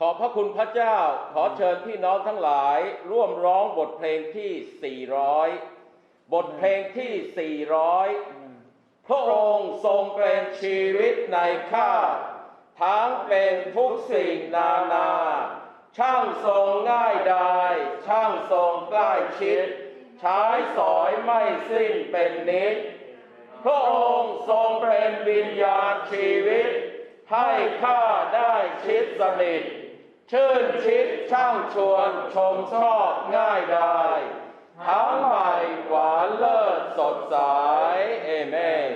ขอบพระคุณพระเจ้าขอเชิญพี่น้องทั้งหลาย ร่วมร้องบทเพลงที่ 400 บทเพลงที่ 400 พระองค์ทรงเป็นชีวิตในข้าทั้งเป็นทุกสิ่งนานา ช่างทรงง่ายดายช่างทรงใกล้ชิด ใช้สอยไม่สิ้นเป็นนิด พระองค์ทรงเป็นวิญญาณชีวิต ให้ข้าได้ชิดสนิท ชื่นชิดช่างชวนชมชอบง่ายดายทั้งใหม่หวานเลิศสดใสเอเมน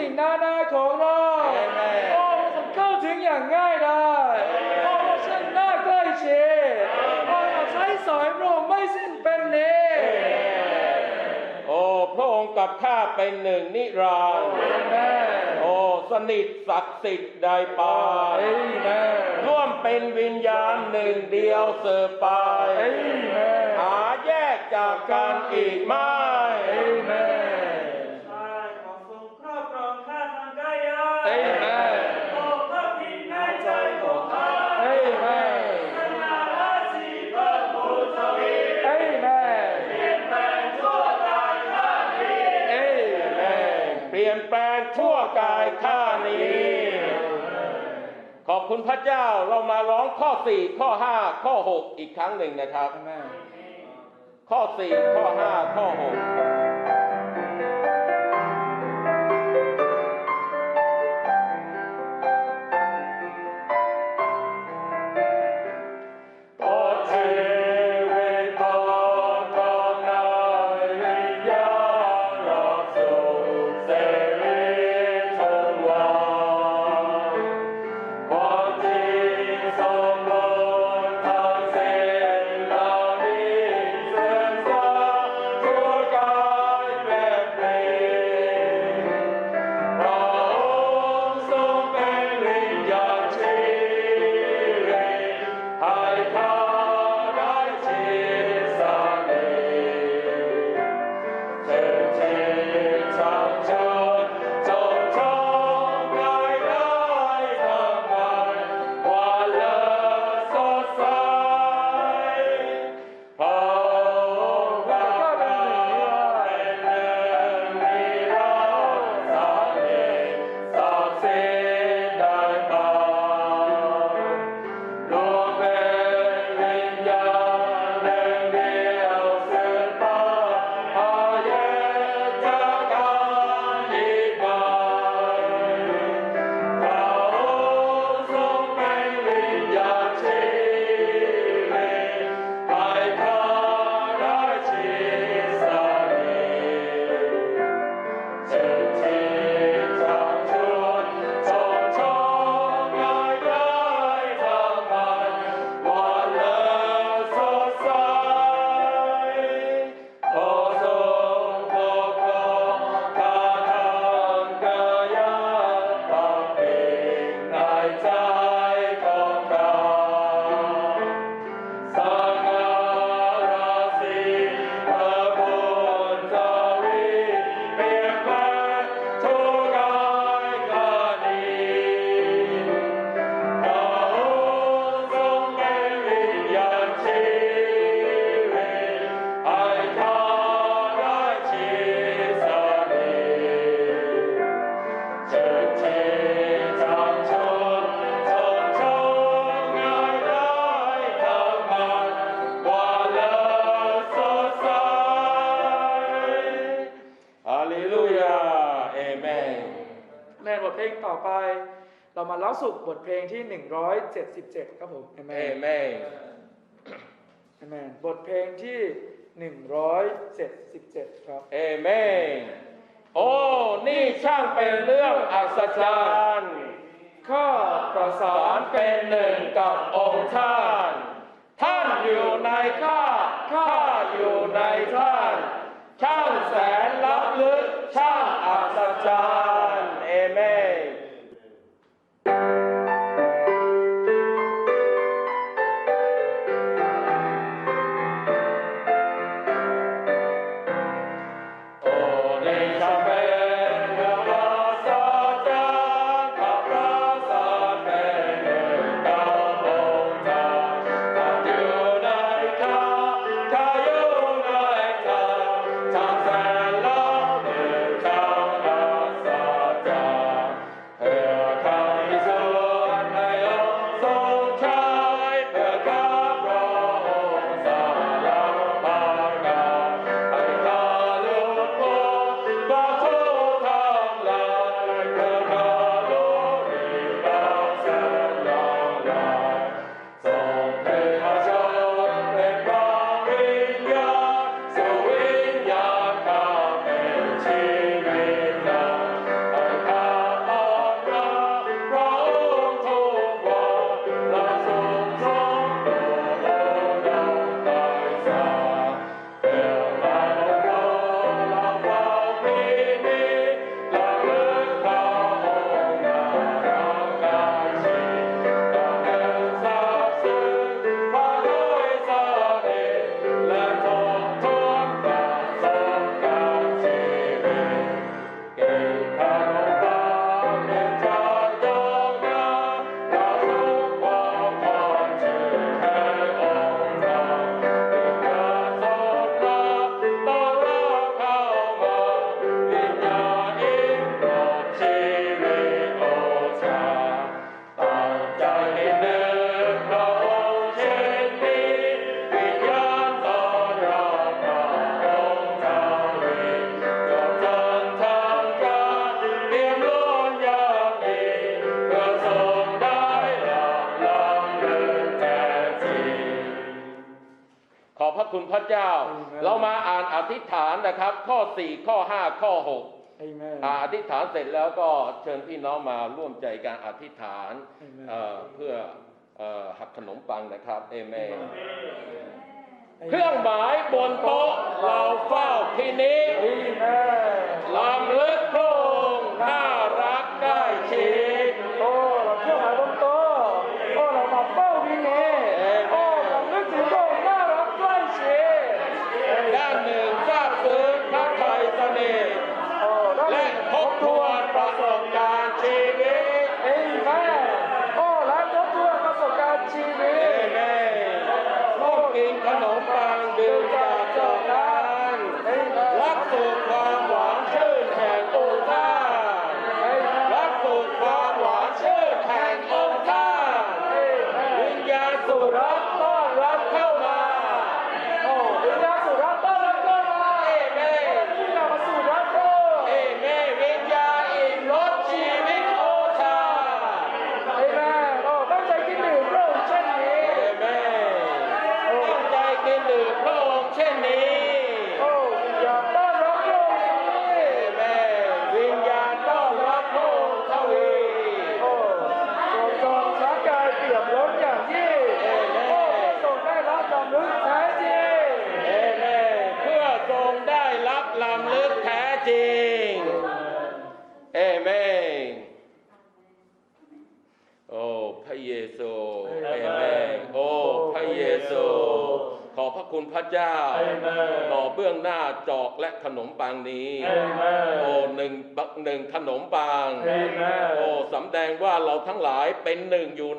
สิ่งนานาของเราพรองรงเข้าถึงอย่างง่ายได้พระองค์ช่างน่าใกล้ชิดพรองค์ใช้สอยพระองค์ไม่สิ้นเป็นเนโอ้พระองค์กับข้าเป็นหนึ่งนิรันดร์โอ้สนิทศักดิ์สิทธิ์ใดปานร่วมเป็นวิญญาณหนึ่งเดียวเสือไปหาแยกจากกันอีกไม่ คุณพระเจ้าเรามาร้องข้อสี่ข้อห้าข้อหกอีกครั้งหนึ่งนะครับ ข้อสี่ข้อห้าข้อหก เพลงที่ 177 ครับผมเอเมนเอเมนบทเพลงที่ 177 ครับเอเมนโอ้ นี่ช่างเป็นเรื่องอัศจรรย์ข้าประสานเป็นหนึ่งกับองค์ท่าน ท่านอยู่ในข้า ข้าอยู่ในท่าน ช่างแสนล 4ข้อ5ข้อ6 Amen อ่าอธิษฐานเสร็จแล้วก็เชิญพี่น้องมาร่วมใจการอธิษฐาน Amen เอ่อเพื่อเอ่อหักขนมปังนะครับเอเมน Amen เครื่องหมายบนโต๊ะเราเฝ้าที่นี้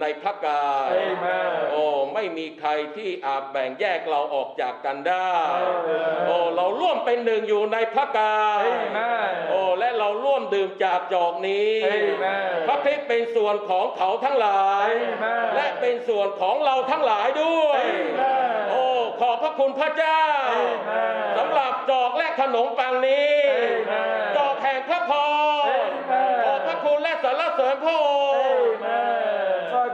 ในพระกายโอ้ไม่มีใครที่อาจแบ่งแยกเราออกจากกันได้โอ้เราร่วมเป็นหนึ่งอยู่ในพระกายโอ้และเราร่วมดื่มจากจอกนี้ พระคริสต์เป็นส่วนของเขาทั้งหลาย Amen และเป็นส่วนของเราทั้งหลายด้วย Amen โอ้ขอบพระคุณพระเจ้า Amen สำหรับจอกและขนมปังนี้ Amen จอกแห่งพระพร Amen ขอบพระคุณและสรรเสริญพระองค์ใช่ขอบ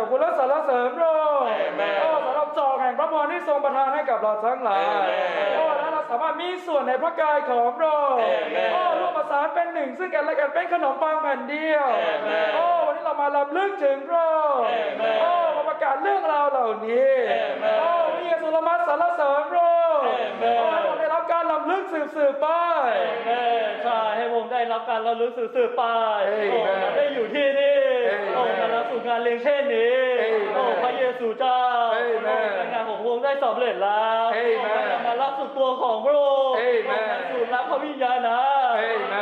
คุณและสรรเสริญพระองค์ Amen โอ้สำหรับจอกแห่งพระพรที่ทรงประทานให้กับเราทั้งหลาย Amen โอ้แล้วเราสามารถมีส่วนในพระกายของพระองค์ Amen โอ้ร่วมประสานเป็นหนึ่ง ซึ่งกันและกันเป็นขนมปังแผ่นเดียว Amen โอ้วันนี้เรามาลำลึกถึงพระองค์ Amen โอ้มาประกาศเรื่องราวเหล่านี้ Amen โอ้พระเยซูเรามาสรรเสริญพระองค์ Amen โอ้ให้เราได้รับการลำลึกสืบสืบๆไปแม่ใช่ให้ผมได้รับการระลึกสื่อๆไป Amen โอ้มาได้อยู่ที่นี่ Amen โอ้ มารับสู่งานเลี้ยงเช่นนี้ Amen โอ้พระเยซูเจ้า Amen โอ้งานของพระองค์ได้สำเร็จแล้ว Amen โอ้มารับสู่ตัวของพระองค์ Amen โอ้มาสู่รับพระวิญญาณนะเอเม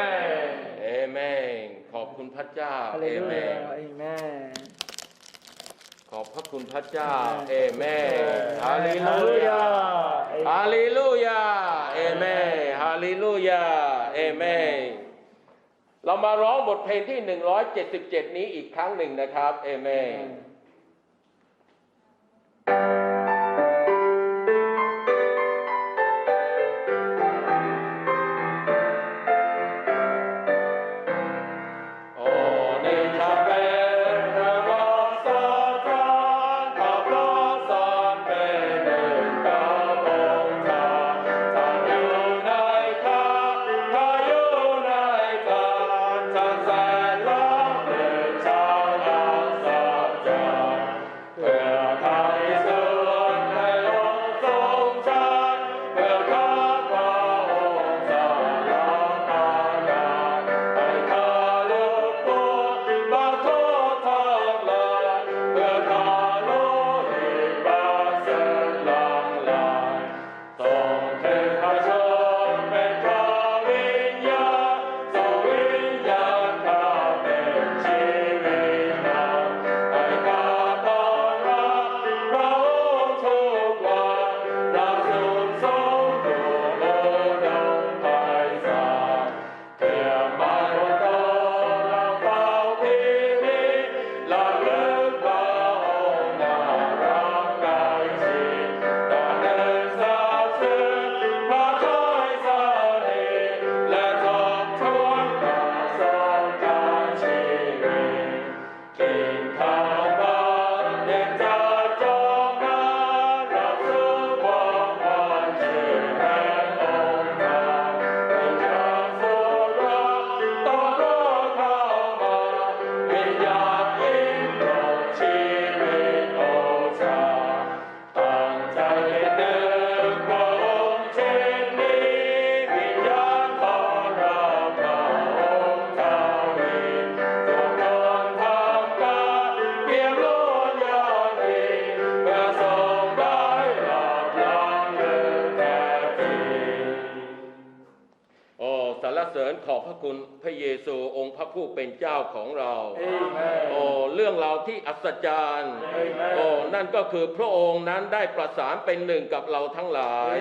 นเอเมนขอบคุณพระเจ้า ฮาเอเลลูเมยานเอเมน ขอบพระคุณพระเจ้า เอเมนฮาฮาเลเลลูลูยายา ฮาเลลูยา เอเมนฮาเลลูยา เอเมน เรามาร้องบทเพลงที่ 177 นี้อีกครั้งหนึ่งนะครับ เอเมน สรรเสริญขอบพระคุณพระเยซูองค์พระผู้เป็นเจ้าของเรา โอ้เรื่องราวที่อัศจรรย์ โอ้นั่นก็คือพระองค์นั้นได้ประสานเป็นหนึ่งกับเราทั้งหลาย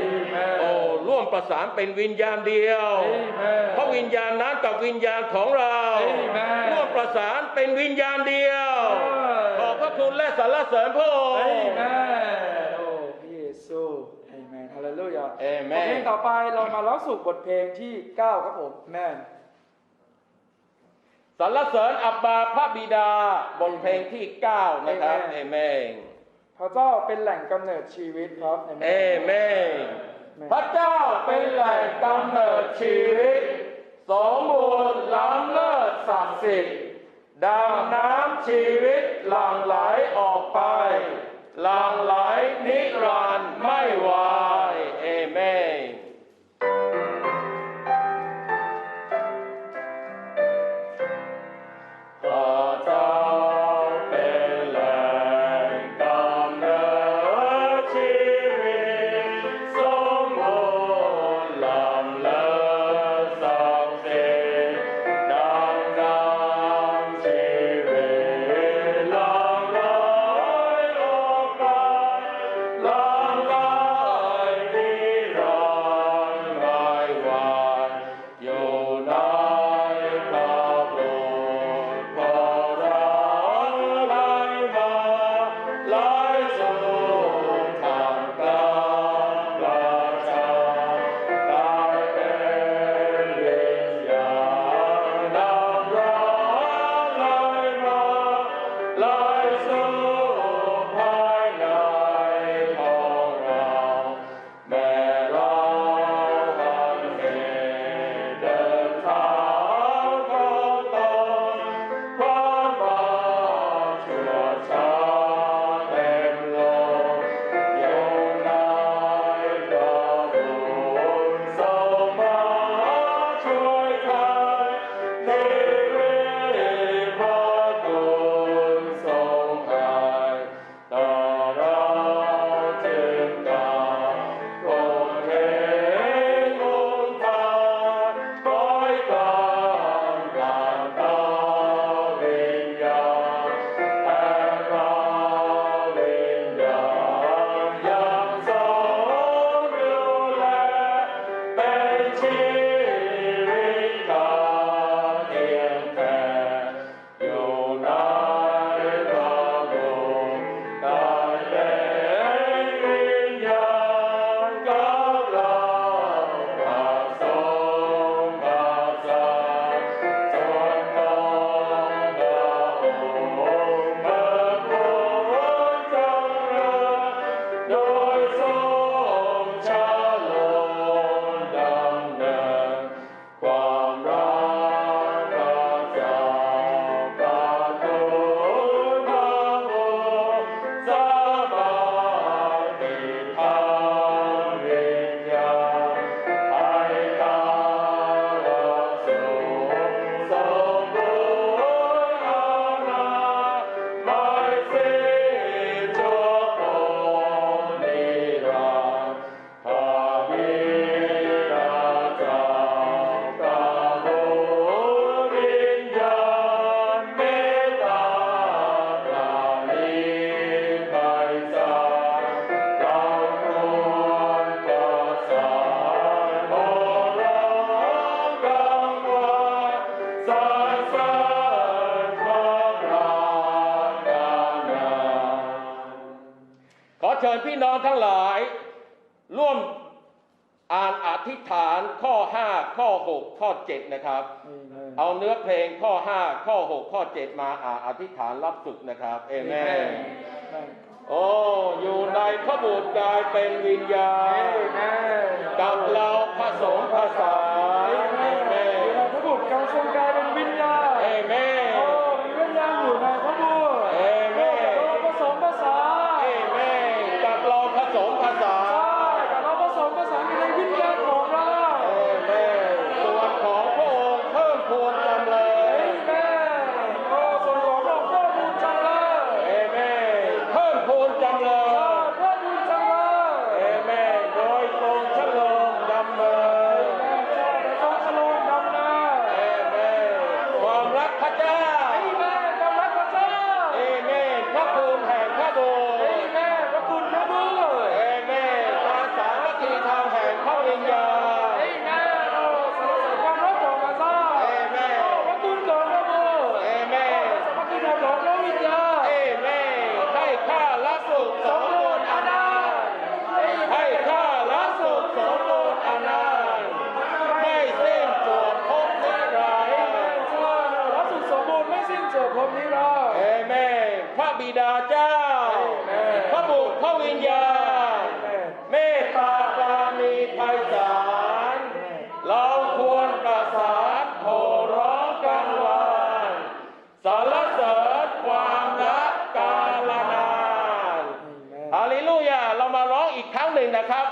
โอ้ร่วมประสานเป็นวิญญาณเดียว พระวิญญาณนั้นกับวิญญาณของเรา ร่วมประสานเป็นวิญญาณเดียว ขอบพระคุณและสรรเสริญพระองค์ อนเอเมน เพลงต่อไปเรามาร้องสู่บทเพลงที่ 9 ครับผมแมนสรรเสริญอับบาพระบิดาบทเพลงที่ 9 นะครับเอเมนพระเจ้าเป็นแหล่งกำเนิดชีวิตครับเอเมนพระเจ้าเป็นแหล่งกำเนิดชีวิต สมบูรณ์ล้ำเลิศศักดิ์สิทธิ์ดังน้ำชีวิตหลั่งไหลออกไป มาอาธิษฐานรับสุขนะครับ เอเมนโอ้อยู่ในพระบุตรกายเป็นวิญญาณกับเราผสมผสาน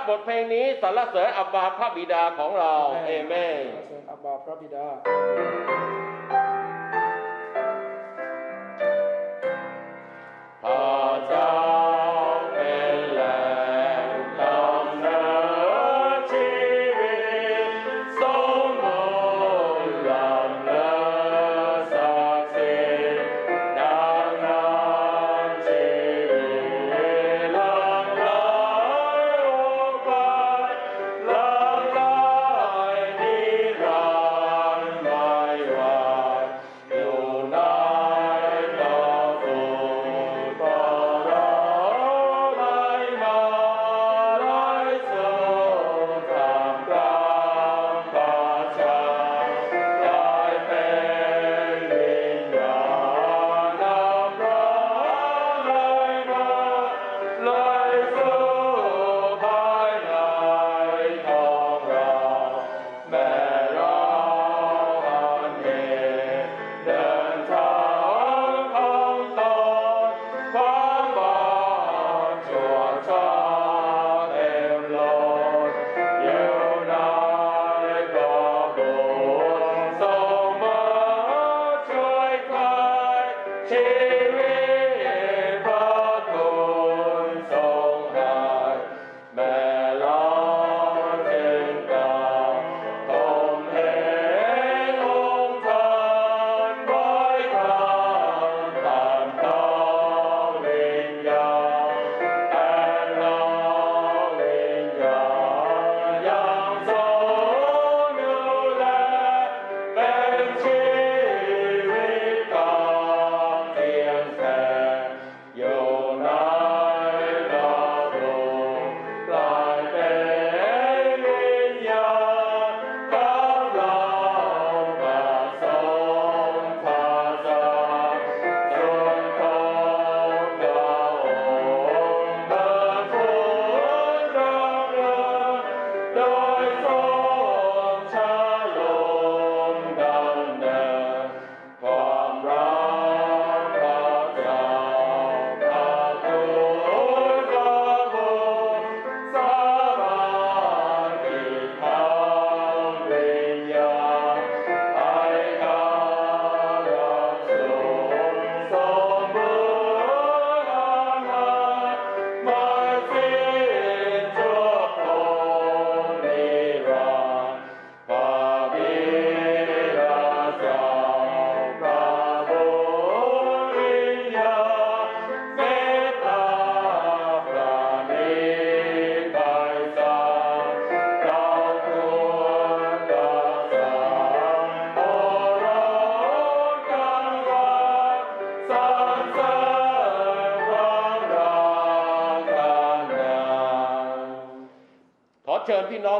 บบทเพลงนี้สรรเสริญอับบาพระบิดาของเรา เอเมนเชิญอับบาพระบิดา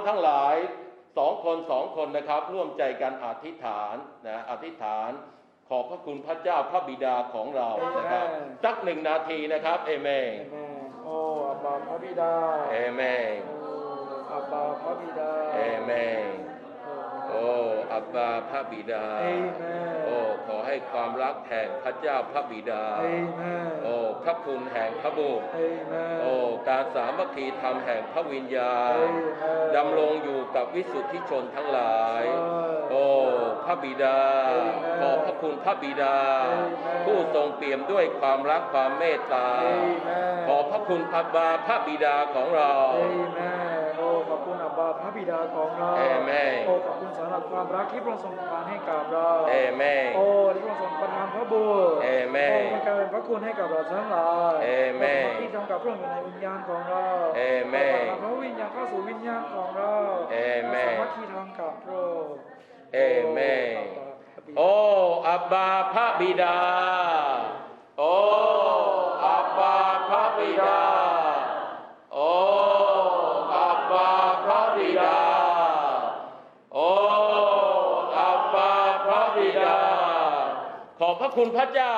ทั้งหลายสองคนสองคนนะครับ ร่วมใจกันอธิษฐานนะอธิษฐานขอบพระคุณพระเจ้าพระบิดาของเรานะครับ Amen สักหนึ่งนาทีนะครับเอเมนเอเมนโอ้อับบาพระบิดาเอเมนโอ้อับบาพระบิดาเอเมนโอ้อับบาพระบิดาเอเมนโอ้ขอ ให้ความรักแห่งพระเจ้าพระบิดาเอเมนโอ้พระคุณแห่งพระบุตรเอเมนโอ้การสามัคคีธรรมแห่งพระวิญญาณเอเมนดำรงอยู่กับวิสุทธิชนทั้งหลายใช่โอ้พระบิดา Amen ขอบพระคุณพระบิดา Amen ผู้ทรงเปี่ยมด้วยความรักความเมตตาเอเมนขอบพระคุณพระบาพระบิดาของเรา บคุณอับบาพระบิดาของเราเอเมนโอ้ขอบคุณสำหรับความรักที่พระองค์ทรงประทานให้กับเราเอเมนโอ้ที่พระองค์ทรงประทานพระบุตรเอเมนโอ้เป็นการเป็นพระคุณให้กับเราทั้งหลายเอเมนโที่ทำกับพระองค์อยู่ในวิญญาณของเราเอเมนโอ้พระวิญญาณเข้าสู่วิญญาณของเราเอเมนสามัคคีทำกับพระองค์เอเมนโอ้อับบาพระบิดา โอ้อับบาพระบิดา คุณพระเจ้า